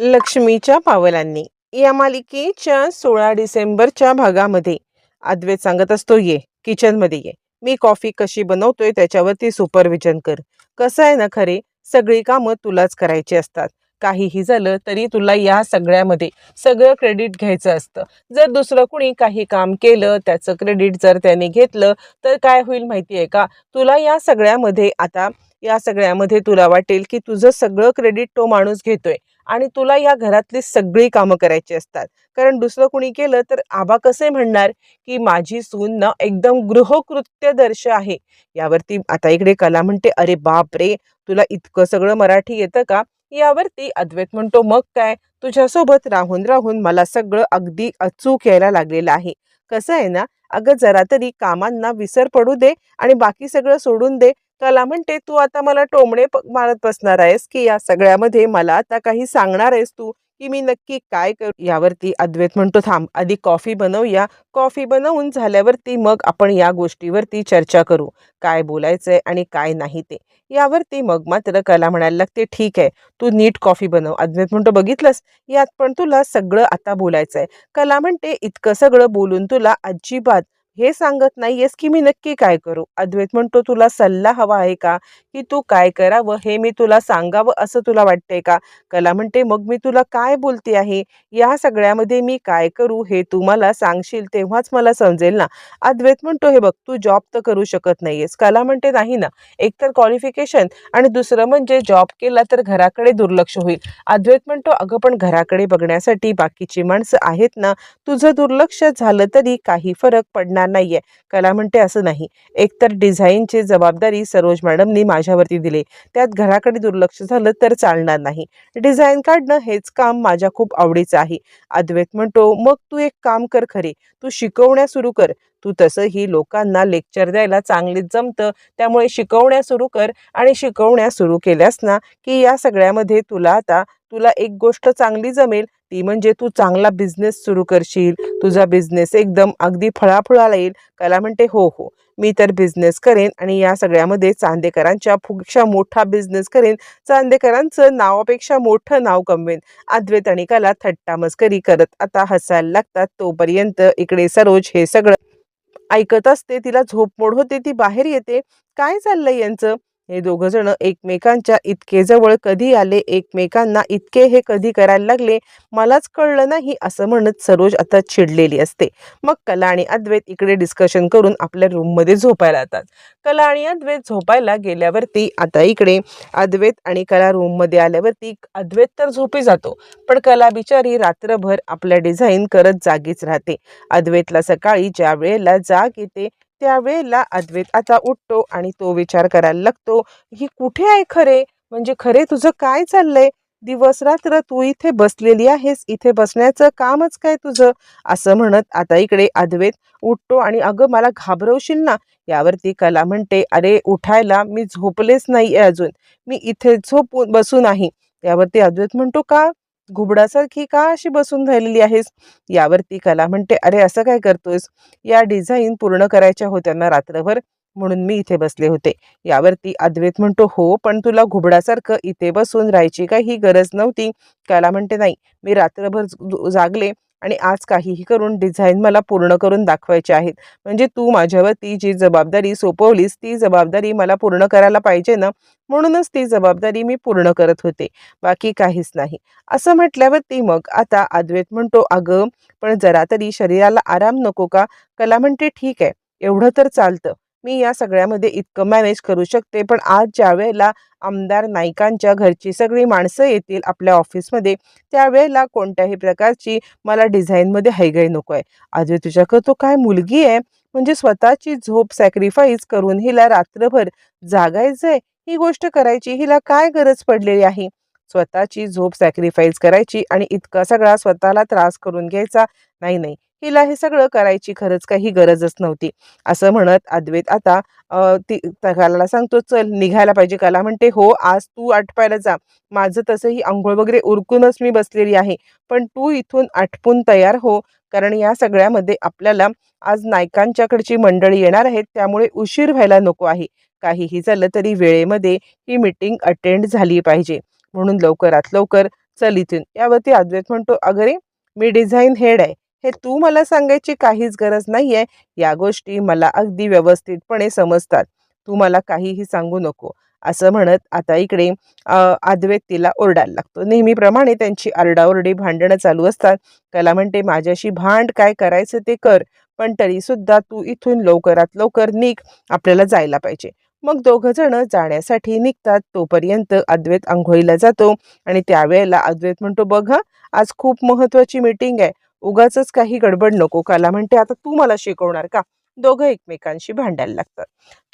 लक्ष्मीच्या पावलांनी. या मालिकेच्या सोळा डिसेंबरच्या भागामध्ये. अद्वैत सांगत असतो ये किचनमध्ये ये. मी कॉफी कशी बनवतोय त्याच्यावरती सुपरविजन कर. कसं आहे ना खरे? सगळी कामं तुलाच करायची असतात. काहीही झालं तरी तुला या सगळ्यामध्ये सगळं क्रेडिट घ्यायचं असतं. जर दुसरं कुणी काही काम केलं त्याचं क्रेडिट जर त्याने घेतलं तर काय होईल माहिती आहे का? तुला या सगळ्यामध्ये आता या सगळ्यामध्ये तुला वाटेल की तुझं सगळं क्रेडिट तो माणूस घेतोय. आणि तुला या घरातली सगळी कामं करायची असतात. कारण दुसरं कुणी केलं तर आबा कसे म्हणणार की माझी सून ना एकदम गृहकृत्यदर्श आहे. यावरती आता इकडे कला म्हणते अरे बाप रे तुला इतकं सगळं मराठी येतं का? यावरती अद्वैत म्हणतो मग काय? तुझ्यासोबत राहून राहून मला सगळं अगदी अचूक यायला लागलेलं आहे. कसं आहे ना अगं जरा तरी कामांना विसर पडू दे आणि बाकी सगळं सोडून दे. कला म्हणते तू आता मला टोमणे प- मारत बसणार आहेस की या सगळ्यामध्ये मला आता काही सांगणार आहेस तू की मी नक्की काय करू यावरती अद्वैत म्हणतो थांब आधी कॉफी बनवूया. कॉफी बनवून झाल्यावरती मग आपण या गोष्टीवरती चर्चा करू. काय बोलायचंय आणि काय नाही ते. यावरती मग मात्र कला म्हणायला लागते ठीक आहे तू नीट कॉफी बनव. अद्वैत म्हणतो बघितलंस? यात पण तुला सगळं आता बोलायचंय. कला म्हणते इतकं सगळं बोलून तुला अजिबात हे सांगत नाहीयेस की मी नक्की काय करू. अद्वैत म्हणतो तुला सल्ला हवा आहे का? की तू काय करावं? हे मी तुला सांगावं असं तुला वाटतंय का? कला म्हणते मग मी तुला काय बोलते आहे? या सगळ्यामध्ये मी काय करू हे तू मला सांगशील तेव्हाच मला समजेल ना? अद्वैत म्हणतो हे बघ तू जॉब तर करू शकत नाहीयेस. कला म्हणते नाही ना. एकतर क्वालिफिकेशन आणि दुसरं म्हणजे जॉब केला तर घराकडे दुर्लक्ष होईल. अद्वैत म्हणतो अगं पण घराकडे बघण्यासाठी बाकीची माणसं आहेत ना? तुझं दुर्लक्ष झालं तरी काही फरक पडणार नाहीये. कला म्हणते असं नाही. एकतर डिझाईनची जबाबदारी सरोज मॅडमनी माझ्यावरती दिली. त्यात घराकडे दुर्लक्ष झालं तर चालणार नाही. डिझाईन काढणं हेच काम माझ्या खूप आवडीचं आहे. अद्वैत म्हणतो मग तू एक काम कर खरे. तू शिकवण्या सुरू कर. तू तसंही लोकांना लेक्चर द्यायला चांगलीच जमतं. त्यामुळे शिकवण्या सुरू कर आणि शिकवण्या सुरू केल्यास ना की या सगळ्यामध्ये तुला आता तुला एक गोष्ट चांगली जमेल ती म्हणजे तू चांगला बिझनेस सुरू करशील. तुझा बिझनेस एकदम अगदी फळाफुळाला येईल. कला म्हणते हो हो. मी तर बिझनेस करेन आणि या सगळ्यामध्ये चांदेकरांच्या पेक्षा मोठा बिझनेस करेन. चांदेकरांचं नावापेक्षा मोठं नाव कमवेन. अद्वैत आणि कला थट्टा मस्करी करत आता हसायला लागतात. तोपर्यंत इकडे सरोज हे सगळं ऐकत असते. तिला झोप मोड होते ती बाहेर येते. काय चाललंय यांचं? हे दोघंजणं एकमेकांच्या इतके जवळ कधी आले एकमेकांना इतके हे कधी करायला लागले मलाच कळलं नाही असं म्हणत सरोज आता चिडलेली असते. मग कला आणि अद्वैत इकडे डिस्कशन करून आपल्या रूममध्ये झोपायला जातात. कला आणि अद्वैत झोपायला गेल्यावरती आता इकडे अद्वैत आणि कला रूममध्ये आल्यावरती अद्वैत तर झोपी जातो पण कला बिचारी रात्रभर आपल्या डिझाईन करत जागीच राहते. अद्वैतला सकाळी ज्या वेळेला जाग येते त्यावेळेला अद्वैत आता उठतो आणि तो विचार करायला लागतो ही कुठे आहे खरे? म्हणजे खरे तुझं काय चाललंय? दिवस रात्र तू इथे बसलेली आहेस इथे बसण्याचं कामच काय तुझं? असं म्हणत आता इकडे अद्वैत उठतो आणि अगं मला घाबरवशील ना? यावरती कला म्हणते अरे उठायला मी झोपलेच नाही अजून. मी इथे झोपून बसून नाही यावरती अद्वैत म्हणतो का? घुबडासारखी का अशी बसून राहिलेली आहेस? यावरती कला म्हणते अरे असं काय करतोयस? या डिझाईन पूर्ण करायच्या होत्या ना रात्रभर म्हणून मी इथे बसले होते. यावरती अद्वैत म्हणतो हो पण तुला घुबडासारखं इथे बसून राहायची काही गरज नव्हती. कला म्हणते नाही मी रात्रभर जागले आणि आज काहीही करून डिझाईन मला पूर्ण करून दाखवायचे आहेत. म्हणजे तू माझ्यावरती जी जबाबदारी सोपवलीस ती जबाबदारी मला पूर्ण करायला पाहिजे ना? म्हणूनच ती जबाबदारी मी पूर्ण करत होते. बाकी काहीच नाही. असं म्हटल्यावरती मग आता अद्वैत म्हणतो अगं पण जरा तरी शरीराला आराम नको का? कला म्हणते ठीक आहे. एवढं तर चालतं. मी या सगळ्यामध्ये इतकं मॅनेज करू शकते. पण आज ज्या वेळेला आमदार नाईकांच्या घरची सगळी माणसं येतील आपल्या ऑफिसमध्ये त्यावेळेला कोणत्याही प्रकारची मला डिझाईनमध्ये हैगाई नको आहे आज तुझ्याकडं तो काय मुलगी आहे? म्हणजे स्वतःची झोप सॅक्रिफाईस करून हिला रात्रभर जागायचंय? ही गोष्ट करायची हिला काय गरज पडलेली आहे? स्वतःची झोप सॅक्रिफाईस करायची आणि इतका सगळा स्वतःला त्रास करून घ्यायचा? नाही नाही. हिला हे सगळं करायची खरंच काही गरजच नव्हती. असं म्हणत अद्वैत आता ती कलाला सांगतो चल निघायला पाहिजे कला. म्हणते हो आज तू आटपायला जा. माझं तसंही आंघोळ वगैरे उरकूनच मी बसलेली आहे. पण तू इथून आटपून तयार हो कारण या सगळ्यामध्ये आपल्याला आज नायकांच्याकडची मंडळी येणार आहेत. त्यामुळे उशीर व्हायला नको आहे. काहीही झालं तरी वेळेमध्ये ही मीटिंग अटेंड झाली पाहिजे. म्हणून लवकरात लवकर चल इथून. यावरती अद्वैत म्हणतो अगरे मी डिझाईन हेड आहे. हे तू मला सांगायची काहीच गरज नाही आहे या गोष्टी मला अगदी व्यवस्थितपणे समजतात. तू मला काहीही सांगू नको. असं म्हणत आता इकडे अद्वैत तिला ओरडायला लागतो. नेहमीप्रमाणे त्यांची आरडाओरडी भांडणं चालू असतात. त्याला म्हणते माझ्याशी भांड काय करायचं ते कर. पण तरीसुद्धा तू इथून लवकरात लवकर निघ. आपल्याला जायला पाहिजे. मग दोघं जण जाण्यासाठी निघतात. तोपर्यंत अद्वैत आंघोळीला जातो. आणि त्यावेळेला अद्वैत म्हणतो बघ आज खूप महत्त्वाची मीटिंग आहे. उगाच काही गडबड नको काला म्हणते आता तू मला शिकवणार का? दोघं एकमेकांशी भांडायला लागतात.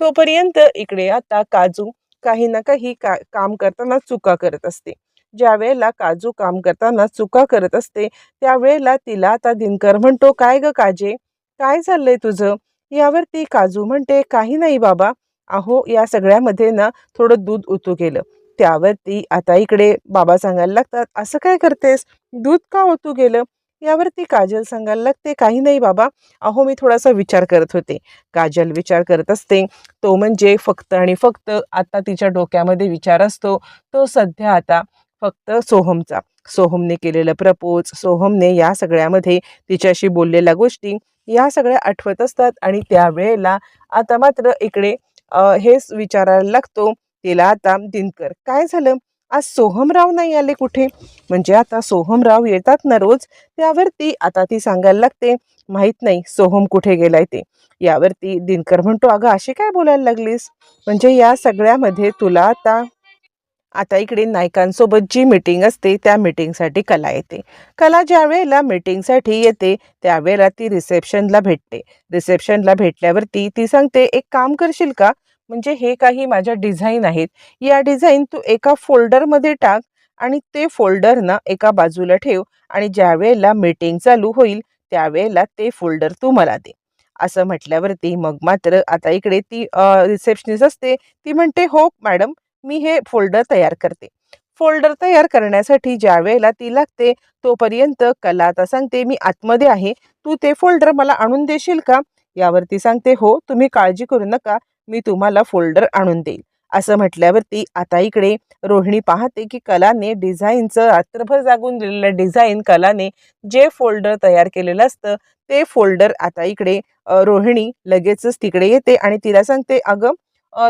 तोपर्यंत इकडे आता काजू काही ना काही का काम करताना चुका करत असते. ज्या वेळेला काजू काम करताना चुका करत असते त्यावेळेला तिला आता दिनकर म्हणतो काय ग काजे? काय चाललंय तुझं? यावर ती काजू म्हणते काही नाही बाबा. अहो या सगळ्यामध्ये ना थोडं दूध उतू गेलं. त्यावरती आता इकडे बाबा सांगायला लागतात असं काय करतेस? दूध का ओतू गेलं? यावरती काजल सांगायला लागते काही नाही बाबा अहो मी थोडासा विचार करत होते. काजल विचार करत असते तो म्हणजे फक्त आणि फक्त आता तिच्या डोक्यामध्ये विचार असतो तो सध्या आता फक्त सोहमचा. सोहमने केलेलं प्रपोज सोहमने या सगळ्यामध्ये तिच्याशी बोललेल्या गोष्टी या सगळ्या आठवत असतात आणि त्यावेळेला आता मात्र इकडे हेच विचारायला लागतो तिला आता दिनकर. काय झालं? आज सोहमराव नाही आले कुठे? म्हणजे आता सोहमराव येतात ना रोज त्यावरती आता ती सांगायला लागते माहीत नाही सोहम कुठे गेलाय ते. यावरती दिनकर म्हणतो अगं अशी काय बोलायला लागलीस? म्हणजे या सगळ्यामध्ये तुला आता आता इकडे नायकांसोबत जी मीटिंग असते त्या मीटिंगसाठी कला येते. कला ज्या वेळेला मीटिंगसाठी येते त्यावेळेला ती रिसेप्शनला भेटते. रिसेप्शनला भेटल्यावरती ती सांगते एक काम करशील का? म्हणजे हे काही माझ्या डिझाईन आहेत. या डिझाईन तू एका फोल्डरमध्ये टाक आणि ते फोल्डर ना एका बाजूला ठेव आणि ज्या वेळेला मीटिंग चालू होईल त्यावेळेला ते फोल्डर तू मला दे. असं म्हटल्यावरती मग मात्र आता इकडे ती रिसेप्शनिस्ट असते ती म्हणते हो मॅडम मी हे फोल्डर तयार करते. फोल्डर तयार करण्यासाठी ज्या वेळेला ती लागते तोपर्यंत कला आता सांगते मी आतमध्ये आहे तू ते फोल्डर मला आणून देशील का? यावरती सांगते हो तुम्ही काळजी करू नका मी तुम्हाला फोल्डर आणून देईल. असं म्हटल्यावरती आता इकडे रोहिणी पाहते की कलाने डिझाईनचं रात्रभर जागून दिलेलं डिझाईन कलाने जे फोल्डर तयार केलेलं असतं ते फोल्डर आता इकडे रोहिणी लगेचच तिकडे येते आणि तिला सांगते अगं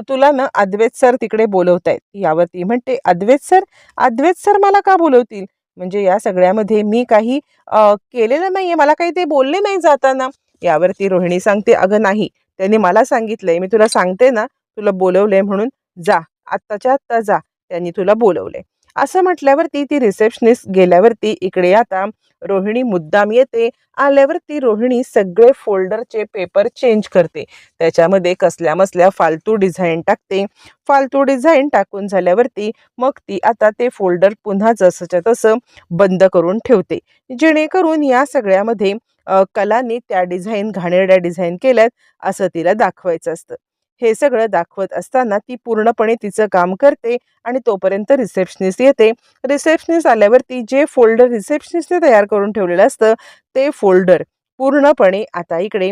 तुला ना अद्वैत सर तिकडे बोलवत आहेत यावरती म्हणते अद्वैत सर? अद्वैत सर मला का बोलवतील? म्हणजे या सगळ्यामध्ये मी काही केलेलं नाही आहे मला काही ते बोलले नाही जाताना. यावरती रोहिणी सांगते अगं नाही त्यांनी मला सांगितलंय मी तुला सांगते ना तुला बोलवलंय म्हणून जा आत्ताच्या आत्ता जा त्यांनी तुला बोलवलंय. असं म्हटल्यावरती ती रिसेप्शनिस्ट गेल्यावरती इकडे आता रोहिणी मुद्दाम येते. आल्यावरती रोहिणी सगळे फोल्डरचे पेपर चेंज करते. त्याच्यामध्ये कसल्या मसल्या फालतू डिझाईन टाकते. फालतू डिझाईन टाकून झाल्यावरती मग ती आता ते फोल्डर पुन्हा जसंच्या तसं बंद करून ठेवते. जेणेकरून या सगळ्यामध्ये अ, कलाने त्या डिझाईन घाणेरड्या डिझाईन केल्यात असं तिला दाखवायचं असतं. हे सगळं दाखवत असताना ती पूर्णपणे तिचं काम करते आणि तोपर्यंत रिसेप्शनिस्ट येते. रिसेप्शनिस्ट आल्यावरती जे फोल्डर रिसेप्शनिस्टने तयार करून ठेवलेलं असतं ते फोल्डर पूर्णपणे आता इकडे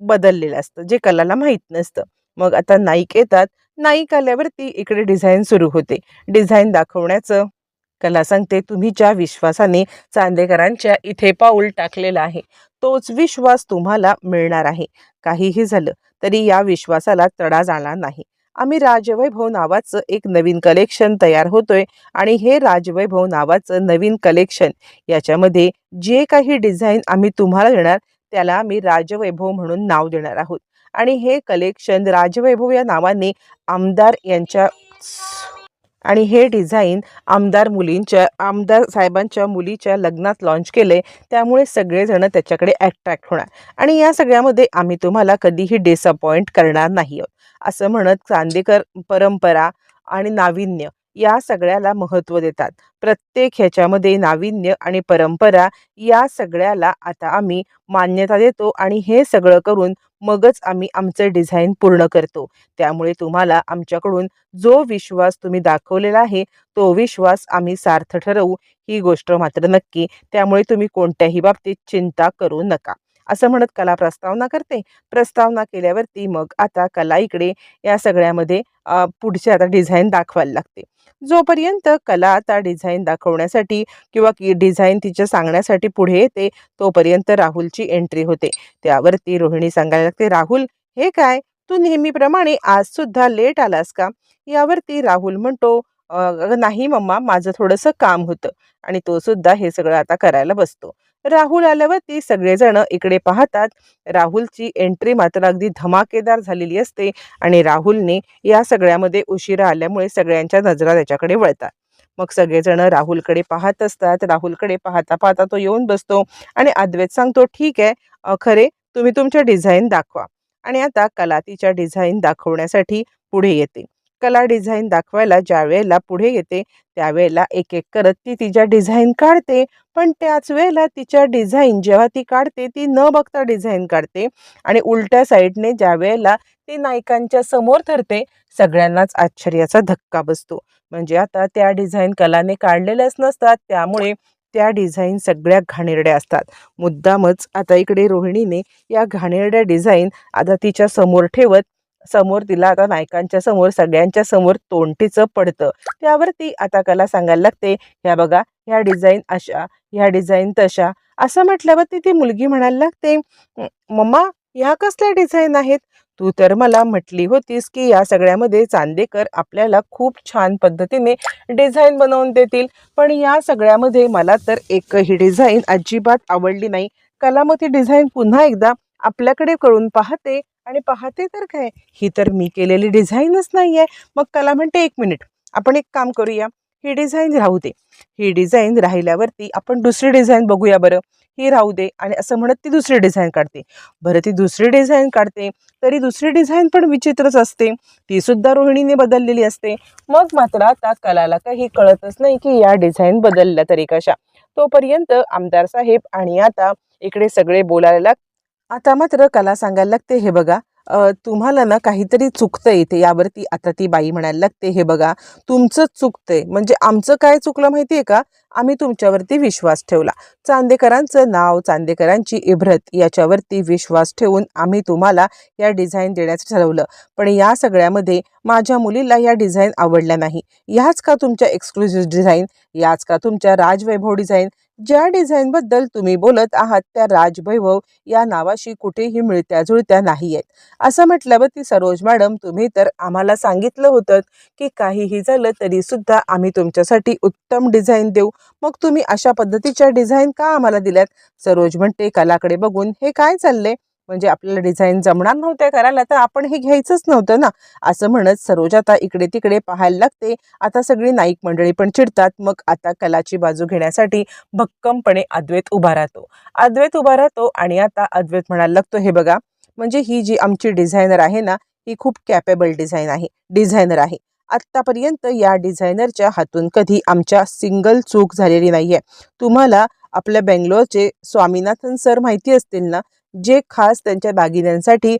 बदललेलं असतं जे कलाला माहीत नसतं. मग आता नाईक येतात. नाईक आल्यावरती इकडे डिझाईन सुरू होते. डिझाईन दाखवण्याचं कला सांगते तुम्ही ज्या विश्वासाने चांदेकरांच्या इथे पाऊल टाकलेला आहे तोच विश्वास तुम्हाला मिळणार आहे. काहीही झालं तरी या विश्वासाला तडा जाणार नाही. आम्ही राजवैभव नावाचं एक नवीन कलेक्शन तयार होतोय आणि हे राजवैभव नावाचं नवीन कलेक्शन याच्यामध्ये जे काही डिझाईन आम्ही तुम्हाला देणार त्याला आम्ही राजवैभव म्हणून नाव देणार आहोत. आणि हे कलेक्शन राजवैभव या नावाने आमदार यांच्या आणि हे डिझाईन आमदार मुलींच्या आमदार साहेबांच्या मुलीच्या लग्नात लॉन्च केले. त्यामुळे सगळेजण त्याच्याकडे ॲट्रॅक्ट होणार. आणि या सगळ्यामध्ये आम्ही तुम्हाला कधीही डिसअपॉइंट करणार नाही आहोत. असं म्हणत चांदेकर परंपरा आणि नाविन्य या सगळ्याला महत्त्व देतात. प्रत्येक ह्याच्यामध्ये नाविन्य आणि परंपरा या सगळ्याला आता आम्ही मान्यता देतो आणि हे सगळं करून मगच आम्ही आमचं डिझाईन पूर्ण करतो. त्यामुळे तुम्हाला आमच्याकडून जो विश्वास तुम्ही दाखवलेला आहे तो विश्वास आम्ही सार्थ ठरवू. ही गोष्ट मात्र नक्की. त्यामुळे तुम्ही कोणत्याही बाबतीत चिंता करू नका. असं म्हणत कला प्रस्तावना करते. प्रस्तावना केल्यावरती मग आता कला इकडे या सगळ्यामध्ये पुढचे आता डिझाईन दाखवायला लागते. जोपर्यंत कला आता डिझाईन दाखवण्यासाठी किंवा की डिझाईन तिच्या सांगण्यासाठी पुढे येते तोपर्यंत राहुलची एंट्री होते. त्यावरती रोहिणी सांगायला लागते राहुल हे काय? तू नेहमीप्रमाणे आज सुद्धा लेट आलास का? यावरती राहुल म्हणतो नाही मम्मा माझं थोडंसं काम होतं आणि तो सुद्धा हे सगळं आता करायला बसतो. राहुल आल्यावरती सगळेजण इकडे पाहतात. राहुलची एंट्री मात्र अगदी धमाकेदार झालेली असते आणि राहुलने या सगळ्यामध्ये उशिरा आल्यामुळे सगळ्यांच्या नजरा त्याच्याकडे वळतात. मग सगळेजण राहुलकडे पाहत असतात. राहुलकडे पाहता पाहता तो येऊन बसतो आणि अद्वैत सांगतो ठीक आहे खरे तुम्ही तुमच्या डिझाईन दाखवा. आणि आता कला तिच्या डिझाईन दाखवण्यासाठी पुढे येते. कला डिझाईन दाखवायला ज्या वेळेला पुढे येते त्यावेळेला एक एक करत ती तिच्या डिझाईन काढते. पण त्याच वेळेला तिच्या डिझाईन जेव्हा ती काढते ती न बघता डिझाईन काढते. आणि उलट्या साईडने ज्या वेळेला ती नायकांच्या समोर धरते सगळ्यांनाच आश्चर्याचा धक्का बसतो. म्हणजे आता त्या डिझाईन कलाने काढलेल्याच नसतात त्यामुळे त्या डिझाईन सगळ्या घाणेरड्या असतात. मुद्दामच आता इकडे रोहिणीने या घाणेरड्या डिझाईन आता तिच्या समोर ठेवत समोर तिला आता नायकांच्या समोर सगळ्यांच्या समोर तोंडटीचं पडतं. त्यावरती आता कला सांगायला लागते ह्या बघा ह्या डिझाईन अशा ह्या डिझाईन तशा. असं म्हटल्यावरती ती मुलगी म्हणायला लागते मम्मा ह्या कसल्या डिझाईन आहेत? तू तर मला म्हटली होतीस की या सगळ्यामध्ये चांदेकर आपल्याला खूप छान पद्धतीने डिझाईन बनवून देतील. पण या सगळ्यामध्ये मला तर एकही डिझाईन अजिबात आवडली नाही. कलामती ती डिझाईन पुन्हा एकदा आपल्याकडे करून पाहते. आणि पाहते तर काय ही तर मी केलेली डिझाईनच नाही आहे मग कला म्हणते एक मिनिट आपण एक काम करूया ही डिझाईन राहू दे. ही डिझाईन राहिल्यावरती आपण दुसरी डिझाईन बघूया बरं. ही राहू दे आणि असं म्हणत ती दुसरी डिझाईन काढते. बरं ती दुसरी डिझाईन काढते तरी दुसरी डिझाईन पण विचित्रच असते. ती सुद्धा रोहिणीने बदललेली असते. मग मात्र आता कलाला काही कळतच नाही की या डिझाईन बदलल्या तरी कशा. तोपर्यंत आमदार साहेब आणि आता इकडे सगळे बोलायला आता मात्र कला सांगायला लागते हे बघा. तुम्हाला ना काहीतरी चुकतं इथे यावरती आता ती बाई म्हणायला लागते हे बघा. तुमचंच चुकतंय. म्हणजे आमचं काय चुकलं माहिती आहे का? आम्ही तुमच्यावरती विश्वास ठेवला. चांदेकरांचं नाव चांदेकरांची इब्रत याच्यावरती विश्वास ठेवून आम्ही तुम्हाला या डिझाईन देण्याचं ठरवलं. पण या सगळ्यामध्ये माझ्या मुलीला या डिझाईन आवडल्या नाही. याच का तुमच्या एक्सक्लुझिव्ह डिझाईन? याच का तुमच्या राजवैभव डिझाईन? ज्या डिझाईनबद्दल तुम्ही बोलत आहात त्या राजवैभव या नावाशी कुठेही मिळत्या जुळत्या नाही आहेत असं म्हटल्यावर ती सरोज मॅडम तुम्ही तर आम्हाला सांगितलं होतं की काहीही झालं तरी सुद्धा आम्ही तुमच्यासाठी उत्तम डिझाईन देऊ. मग तुम्ही अशा पद्धतीच्या डिझाईन का आम्हाला दिल्यात? सरोज म्हणते कलाकडे बघून हे काय चाललंय? म्हणजे आपल्याला डिझाईन जमणार नव्हत्या करायला तर आपण हे घ्यायचंच नव्हतं ना. असं म्हणत सरोज आता इकडे तिकडे पाहायला लागते. आता सगळी नाईक मंडळी पण चिडतात. मग आता कलाची बाजू घेण्यासाठी भक्कमपणे अद्वैत उभा राहतो. अद्वैत उभा राहतो आणि आता अद्वैत म्हणायला लागतो हे बघा म्हणजे ही जी आमची डिझायनर आहे ना ही खूप कॅपेबल डिझाईन आहे डिझायनर आहे. आत्तापर्यंत या डिझायनरच्या हातून कधी आमच्या सिंगल चूक झालेली नाही आहे तुम्हाला आपल्या बेंगलोरचे स्वामीनाथन सर माहिती असतील ना जे खास त्यांच्या दागिन्यांसाठी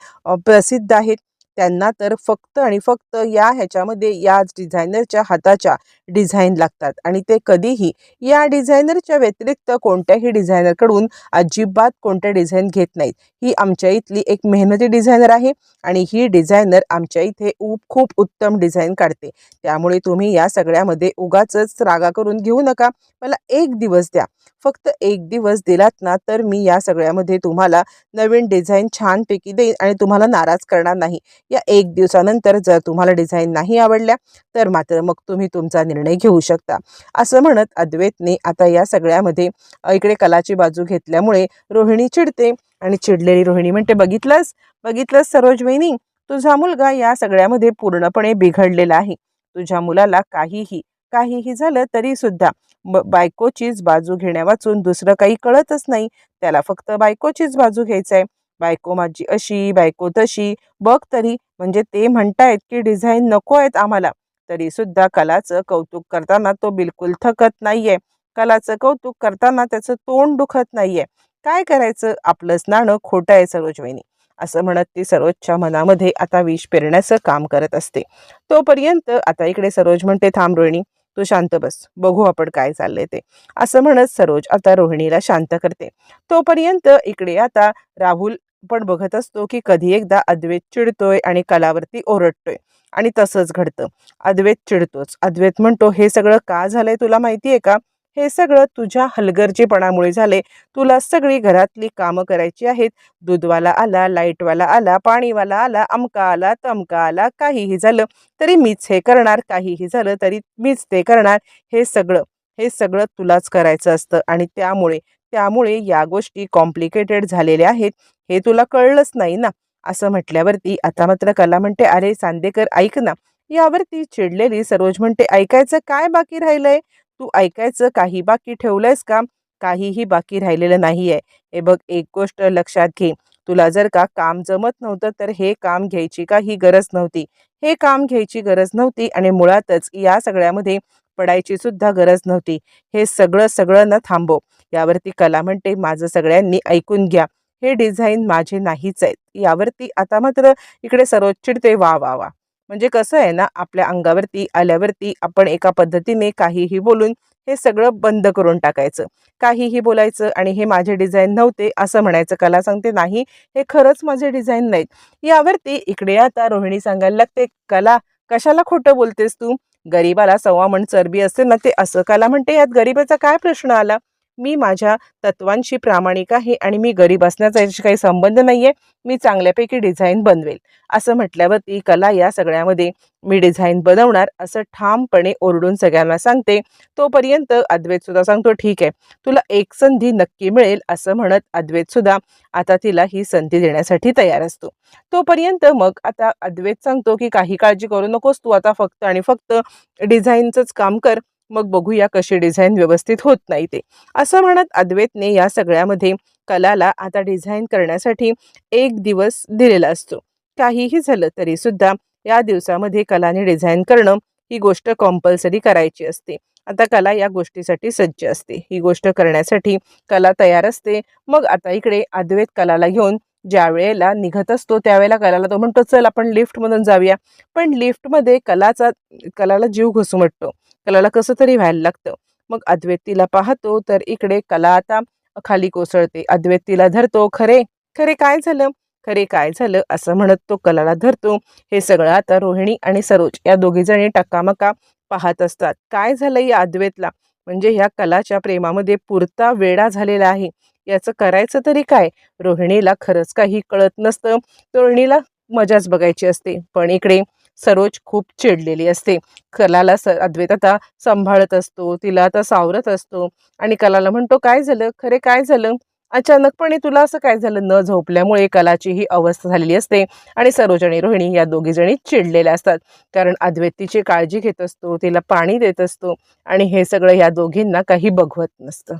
प्रसिद्ध आहेत. त्यांना तर फक्त आणि फक्त या ह्याच्यामध्ये याच डिझायनरच्या हाताच्या डिझाईन लागतात. आणि ते कधीही या डिझायनरच्या व्यतिरिक्त कोणत्याही डिझायनरकडून अजिबात कोणत्या डिझाईन घेत नाहीत. ही आमच्या इथली एक मेहनती डिझायनर आहे आणि ही डिझायनर आमच्या इथे उ- खूप उत्तम डिझाईन काढते. त्यामुळे तुम्ही या सगळ्यामध्ये उगाचच रागा करून घेऊ नका. मला एक दिवस द्या. फक्त एक दिवस दिलात ना तर मी या सगळ्यामध्ये तुम्हाला नवीन डिझाईन छानपैकी देईन आणि तुम्हाला नाराज करणार नाही. या एक दिवसानंतर जर तुम्हाला डिझाईन नाही आवडल्या तर मात्र मग तुम्ही तुमचा निर्णय घेऊ शकता. असं म्हणत अद्वैतने आता या सगळ्यामध्ये इकडे कलाची बाजू घेतल्यामुळे रोहिणी चिडते आणि चिडलेली रोहिणी म्हणते बघितलंस? बघितलंस सरोज वहिनी? तुझा मुलगा या सगळ्यामध्ये पूर्णपणे बिघडलेला आहे. तुझ्या मुलाला काहीही काहीही झालं तरी सुद्धा ब बायकोचीच बाजू घेण्यावाचून दुसरं काही कळतच नाही. त्याला फक्त बायकोचीच बाजू घ्यायचं आहे बायको माझी अशी बायको तशी. बघ तरी म्हणजे ते म्हणतायत की डिझाईन नको आहेत आम्हाला. तरी सुद्धा कलाचं कौतुक करताना तो बिलकुल थकत नाहीये. कलाचं कौतुक करताना त्याचं तोंड दुखत नाहीये. काय करायचं? आपलंच नाणं खोटं आहे सरोजवहिनी. असं म्हणत ती सरोजच्या मनामध्ये आता विष पेरण्याचं काम करत असते. तोपर्यंत आता इकडे सरोज म्हणते थांब रोहिणी तू शांत बस. बघू आपण काय चाललंय ते. असं म्हणत सरोज आता रोहिणीला शांत करते. तोपर्यंत इकडे आता राहुल आपण बघत असतो की कधी एकदा अद्वैत चिडतोय आणि कलावरती ओरडतोय. आणि तसंच घडतं. अद्वैत चिडतोच. अद्वैत म्हणतो हे सगळं का झालंय तुला माहिती आहे का? हे सगळं तुझ्या हलगर्जीपणामुळे झाले तुला सगळी घरातली कामं करायची आहेत. दूधवाला आला लाईटवाला आला पाणीवाला आला अमका आला तमका आला काहीही झालं. तरी मीच हे करणार काहीही झालं तरी मीच ते करणार. हे सगळं हे सगळं तुलाच करायचं असतं आणि त्यामुळे त्यामुळे या गोष्टी कॉम्प्लिकेटेड झालेल्या आहेत. हे तुला कळलंच नाही ना? असं म्हटल्यावरती आता मात्र कला म्हणते अरे सांदेकर ऐक ना. यावरती चिडलेली सरोज म्हणते ऐकायचं काय बाकी राहिलंय? तू ऐकायचं काही बाकी ठेवलंयस का? काहीही बाकी राहिलेलं नाही आहे हे बघ एक गोष्ट लक्षात घे. तुला जर का काम जमत नव्हतं तर हे काम घ्यायची काही गरज नव्हती. हे काम घ्यायची गरज नव्हती आणि मुळातच या सगळ्यामध्ये पडायची सुद्धा गरज नव्हती. हे सगळं सगळं न थांबव. यावरती कला म्हणते माझं सगळ्यांनी ऐकून घ्या. हे डिझाईन माझे नाहीच आहेत. यावरती आता मात्र इकडे सरोज चिडते वा वा वा. म्हणजे कसं आहे ना आपल्या अंगावरती आल्यावरती आपण एका पद्धतीने काहीही बोलून हे सगळं बंद करून टाकायचं. काहीही बोलायचं आणि हे माझे डिझाईन नव्हते असं म्हणायचं. कला सांगते नाही हे खरंच माझे डिझाईन नाहीत. यावरती इकडे आता रोहिणी सांगायला लागते कला कशाला खोटं बोलतेस तू? गरीबाला सव्वा मण चरबी असते ना ते असं कला म्हणते यात गरीबाचा काय प्रश्न आला? मी माझ्या तत्वांशी प्रामाणिक आहे आणि मी गरीब असण्याचा याची काही संबंध नाही आहे मी चांगल्यापैकी डिझाईन बनवेल. असं म्हटल्यावरती कला या सगळ्यामध्ये मी डिझाईन बनवणार असं ठामपणे ओरडून सगळ्यांना सांगते. तोपर्यंत अद्वैतसुद्धा सांगतो ठीक आहे तुला एक संधी नक्की मिळेल असं म्हणत अद्वैतसुद्धा आता तिला ही संधी देण्यासाठी तयार असतो. तोपर्यंत मग आता अद्वैत सांगतो की काही काळजी करू नकोस तू आता फक्त आणि फक्त डिझाईनचंच काम कर. मग बघूया कशी डिझाईन व्यवस्थित होत नाही ते. असं म्हणत अद्वैतने या सगळ्यामध्ये कलाला आता डिझाईन करण्यासाठी एक दिवस दिलेला असतो. काहीही झालं तरी सुद्धा या दिवसामध्ये कलाने डिझाईन करणं ही गोष्ट कॉम्पल्सरी करायची असते. आता कला या गोष्टीसाठी सज्ज असते. ही गोष्ट करण्यासाठी कला तयार असते. मग आता इकडे अद्वैत कलाला घेऊन ज्या वेळेला निघत असतो त्यावेळेला कलाला तो म्हणतो चल आपण लिफ्टमधून जाऊया. पण लिफ्टमध्ये कलाचा कलाला जीव घुसमटतो. कलाला कसं तरी व्हायला लागतं. मग अद्वैत तिला पाहतो तर इकडे कला आता खाली कोसळते. अद्वैत तिला धरतो खरे खरे काय झालं? खरे काय झालं? असं म्हणत तो कलाला धरतो. हे सगळं आता रोहिणी आणि सरोज या दोघीजणी टक्कामका पाहत असतात. काय झालं या अद्वैतला? म्हणजे ह्या कलाच्या प्रेमामध्ये पुरता वेडा झालेला आहे. याचं करायचं तरी काय? रोहिणीला खरंच काही कळत नसतं. रोहिणीला मजाच बघायची असते. पण इकडे सरोज खूप चिडलेली असते. कलाला स अद्वैत आता सांभाळत असतो तिला आता सावरत असतो आणि कलाला म्हणतो काय झालं? खरे काय झालं? अचानकपणे तुला असं काय झालं? न झोपल्यामुळे कलाची ही अवस्था झालेली असते आणि सरोज आणि रोहिणी या दोघीजणी चिडलेल्या असतात. कारण अद्वैत तिची काळजी घेत असतो तिला पाणी देत असतो आणि हे सगळं या दोघींना काही बघवत नसतं.